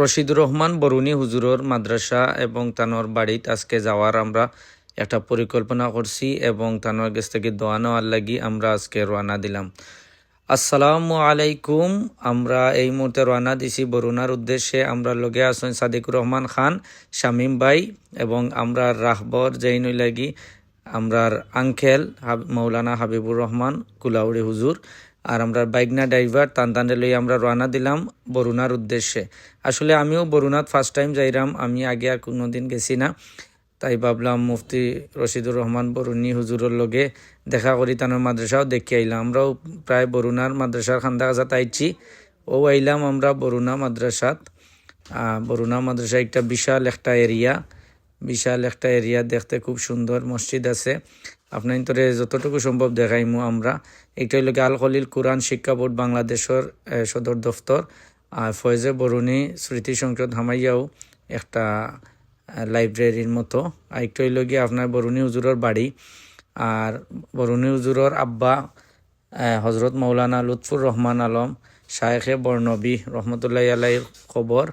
রশিদুর রহমান বরুণী হুজুরর মাদ্রাসা এবং তানোর বাড়িত আজকে যাওয়ার আমরা একটা পরিকল্পনা করছি এবং তানোর কাছ থেকে দোয়া নেওয়ার লাগি আমরা আজকে রওনা দিলাম। আসসালামু আলাইকুম। আমরা এই মুহূর্তে রওনা দিছি বরুণার উদ্দেশ্যে। আমরা লগে আসেন সাদিকুর রহমান খান, শামীম ভাই এবং আমরা রাহবর জৈনুই লাগি, আমরার আঙ্কেল মৌলানা হাবিবুর রহমান, কুলাউড়ি হুজুর। আর আমরা বাইকনা ড্রাইভার টান টানে লই আমরা রওনা দিলাম বরুণার উদ্দেশ্যে। আসলে আমিও বরুণাত ফার্স্ট টাইম যাইরাম, আমি আগে আর কোনোদিন গেছি না। তাই ভাবলাম মুফতি রশিদুর রহমান বরুণী হুজুরের লগে দেখা করি, তানোর মাদ্রাসাও দেখি আইলাম। আমরাও প্রায় বরুণার মাদ্রাসার খান্দা কাছাত আইছি। ও আইলাম আমরা বরুণা মাদ্রাসাত। বরুণা মাদ্রাসা একটা বিশাল একটা এরিয়া। বিশাল একটা এরিয়া দেখতে খুব সুন্দর মসজিদ আছে। আপনার তোরে যতটুকু সম্ভব দেখাইমু আমরা। এইটা হইল আল খলিল কোরআন শিক্ষা বোর্ড বাংলাদেশের সদর দফতর। আর ফয়েজে বরুণী স্মৃতি সংসদ হামাইয়াও একটা লাইব্রেরির মতো। আরেকটা হইল গিয়ে আপনার বরুণী হুজুরের বাড়ি। আর বরুণী হুজুরের আব্বা হজরত মৌলানা লুৎফুর রহমান আলম, শায়েখে বর্ণবী রহমতুল্লাহ আলাইর খবর।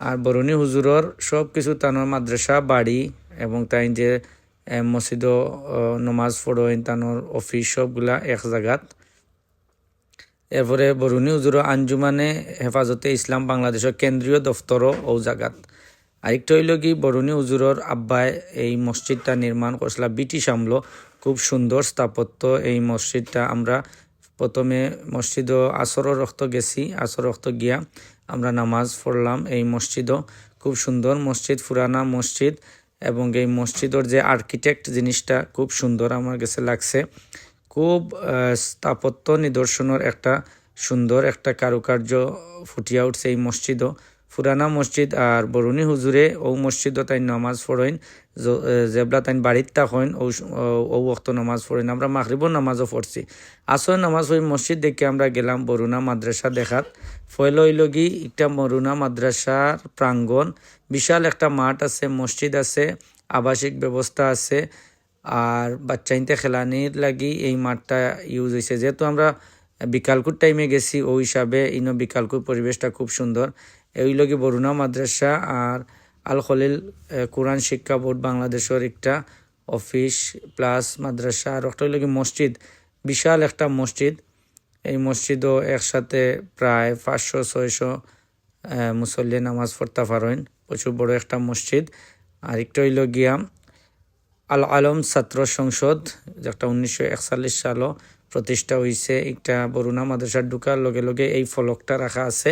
আর বরুণী হুজুরর সব কিছু তানোর মাদ্রাসা, বাড়ি এবং তাই যে মসজিদও ও, নমাজ পড়েন তানোর অফিস সবগুলা এক জায়গাত এরপরে বরুণী হুজুর আঞ্জুমানে হেফাজতে ইসলাম বাংলাদেশের কেন্দ্রীয় দফতরও ও জাগাত। আরেকটা হইল কি বরুণী হুজুরর আব্বায় এই মসজিদটা নির্মাণ করছিল ব্রিটিশ আমলো খুব সুন্দর স্থাপত্য। এই মসজিদটা আমরা প্রথমে মসজিদ আসর রক্ত গেছি আসর রক্ত গিয়া আমরা নামাজ পড়লাম এই মসজিদও খুব সুন্দর মসজিদ ফুরানা মসজিদ এবং এই মসজিদের যে আর্কিটেক্ট জিনিসটা খুব সুন্দর আমার কাছে লাগছে। খুব স্থাপত্য নিদর্শনের একটা সুন্দর একটা কারুকার্য ফুটিয়ে উঠছে এই মসজিদও। ফুরানা মসজিদ আর বরুণী হুজুরে ও মসজিদও তাই নামাজ পড়েন জেবলা তাই বাড়ির থাকেন ও ও- ওক্ত নামাজ পড়েন আমরা মাগরিবর নামাজও পড়ছি। আসর নামাজ পড়ি মসজিদ দেখে আমরা গেলাম বরুণা মাদ্রাসা দেখাত। ফয়ল হইল গি একটা বরুণা মাদ্রাসার প্রাঙ্গণ বিশাল একটা মাঠ আছে মসজিদ আছে আবাসিক ব্যবস্থা আছে, আর বাচ্চাইনতে খেলানির লাগি এই মাঠটা ইউজ হয়েছে যেহেতু আমরা বিকালকুর টাইমে গেছি ওই হিসাবে ইনো বিকালকুর পরিবেশটা খুব সুন্দর। এই লগি বরুণা মাদ্রাসা আর আল খলিল কোরআন শিক্ষা বোর্ড বাংলাদেশের একটা অফিস প্লাস মাদ্রাসা। আর একটা লগি মসজিদ, বিশাল একটা মসজিদ। এই মসজিদও একসাথে প্রায় পাঁচশো, ছয়শো মুসল্লি নামাজ পড়তে পারেন। প্রচুর বড় একটা মসজিদ। আর একটা হইল গিয়া আল আলম ছাত্র সংসদ, যেটা উনিশশো একচল্লিশ সালও প্রতিষ্ঠা হয়েছে একটা বরুণা মাদ্রাসার ঢুকার লগে লগে এই ফলকটা রাখা আছে।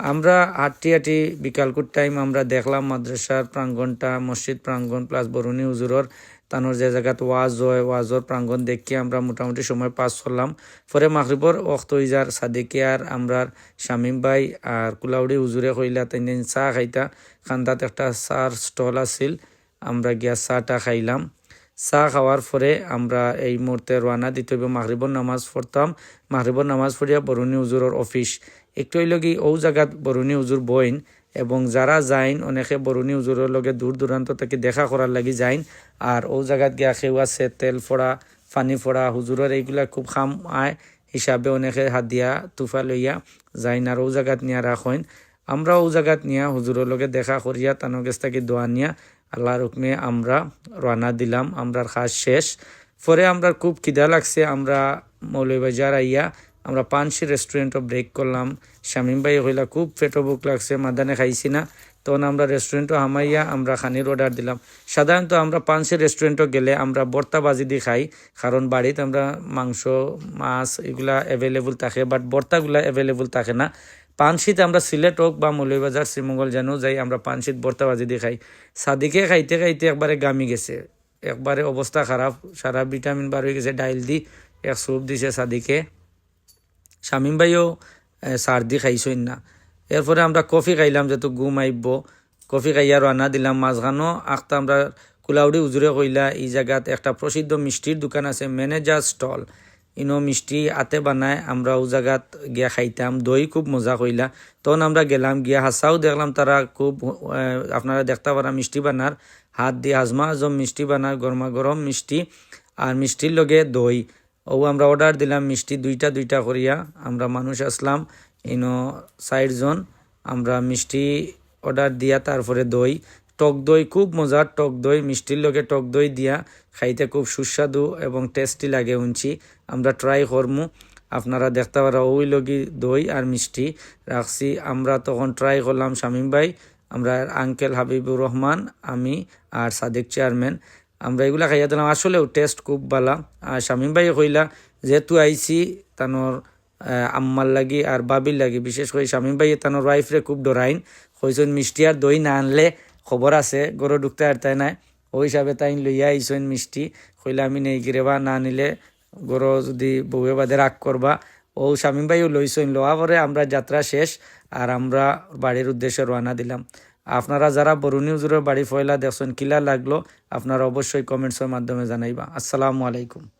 আমরা হাঁটি হাঁটি বিকালকুর টাইম আমরা দেখলাম মাদ্রাসার প্রাঙ্গণটা মসজিদ প্রাঙ্গণ প্লাস বরুণী হুজুরর তানোর যে জায়গাত ওয়াজ হয়, ওয়াজর প্রাঙ্গণ দেখি আমরা মোটামুটি সময় পাস করলাম। পরে মাগরিবর অক্ত ইজার সাদিকে আর আমরার শামীম ভাই আর কুলাউড়ি হুজুরে কইলা তাই চা খাইতা। খান্দাত একটা চার স্টল আছিল, আমরা গিয়া চাটা খাইলাম। চা খাওয়ার পরে আমরা এই মুহূর্তে রওনা দিতে হইব। মাগরিবর নামাজ পড়তাম। মাগরিবর নামাজ পড়িয়া বরুণী হুজুরের অফিস একটু কি ও জায়গাত বরুণী হুজুর বইন এবং যারা যাইন, অনেকে বরুণী হুজুরের লগে দূর দূরান্ত থেকে দেখা করার লাগি যাইন। আর ও জায়গাত গিয়া খেউ আছে, তেল ফোড়া পানি ফোড়া হুজুরের এইগুলা খুব খাম আয় হিসাবে অনেকে হাত দিয়া তুফা লইয়া যাইন আর ও জায়গাত নিয়া রাখেন আমরা ও জায়গাত নিয়া হুজুরের লগে দেখা করিয়া তানোর কাছ থেকে দোয়া নিয়া। আল্লাহর হুকমে আমরা রওনা দিলাম, আমরার খাস শেষ। পরে আমরা খুব খিদা লাগছে, আমরা মৌলবাজার আইয়া আমরা পানসি রেস্টুরেন্টও ব্রেক করলাম। শামীম ভাই হইলা খুব পেটো বুক লাগছে, মাদানে খাইছি না। তখন আমরা রেস্টুরেন্টও হামাইয়া আমরা খানির অর্ডার দিলাম। সাধারণত আমরা পানসি রেস্টুরেন্টও গেলে আমরা বর্তা বাজি দিয়ে খাই, কারণ বাড়িতে আমরা মাংস, মাছ এগুলা অ্যাভেলেবল থাকে বাট বর্তাগুলা অ্যাভেলেবল থাকে না। পানশিত আমরা সিলেট হোক বা মৌলবাজার শ্রীমঙ্গল, যেন যাই, আমরা পানশিত বর্তা বাজি দিয়ে খাই সাদিকে খাইতে খাইতে একবারে গামি গেছে। একবারে অবস্থা খারাপ। সারা ভিটামিন বার হয়ে গেছে, ডাইল দি, এক স্যুপ দিছে সাদিকে। শামীম ভাইও সার্দি খাইছই না। এরপরে আমরা কফি খাইলাম, যেহেতু ঘুম আইব কফি খাইয়া রান্না দিলাম। মাঝখানো আখতা আমরা কুলাউড়ি উজুরে কইলা, এই জায়গাত একটা প্রসিদ্ধ মিষ্টির দোকান আছে, ম্যানেজার স্টল। ইনো মিষ্টি আতে বানায় আমরা ও জায়গাত গিয়া খাইতাম। দই খুব মজা কইলা। তখন আমরা গেলাম গিয়া হাসাও দেখলাম তারা খুব আপনারা দেখতে পারা মিষ্টি বানার। হাত দিয়ে হাজমা হাজম মিষ্টি বানার, গরমা গরম মিষ্টি। আর মিষ্টির লগে দই। ও আমরা অর্ডার দিলাম মিষ্টি দুইটা দুইটা করিয়া। আমরা মানুষ আসলাম, ইনো জন। আমরা মিষ্টি অর্ডার দিয়া তারপরে দই। টক দই খুব মজার, টক দই, মিষ্টির লগে টক দই দিয়া। খাইতে খুব সুস্বাদু এবং টেস্টি লাগে উনছি। আমরা ট্রাই করমু। আপনারা দেখতে পারা ওই লগি দই আর মিষ্টি রাখছি। আমরা তখন ট্রাই করলাম শামীম ভাই, আমরা আঙ্কেল হাবিবুর রহমান, আমি আর সাদেক চেয়ারম্যান আমরা এগুলা খাইয়া দিলাম। আসলেও টেস্ট খুব ভালা। আর শামীম ভাই কইলা, যেহেতু আইছি তানোর আম্মার লাগি আর বাবির লাগি, বিশেষ করে শামীম ভাই তানোর ওয়াইফরে খুব ডরাইন। কইছেন মিষ্টি আর দই না আনলে খবর আছে, গরু ঢুকতে আর তাই নাই। ওই হিসাবে তাই লইয়া আইসেন মিষ্টি। কইলা আমি নেই গিরে বা না নিলে গরু যদি বউয়ে বাদে রাগ করবা, ও স্বামী ভাইও লইসইন, লওয়া পরে আমরা যাত্রা শেষ আর আমরা বাড়ির উদ্দেশ্যে রওনা দিলাম। আপনারা যারা বরুণী হুজুরের বাড়ি ফয়লা দেখছেন, কিলা লাগল, আপনারা অবশ্যই কমেন্টসের মাধ্যমে জানাইবা। আসসালামু আলাইকুম।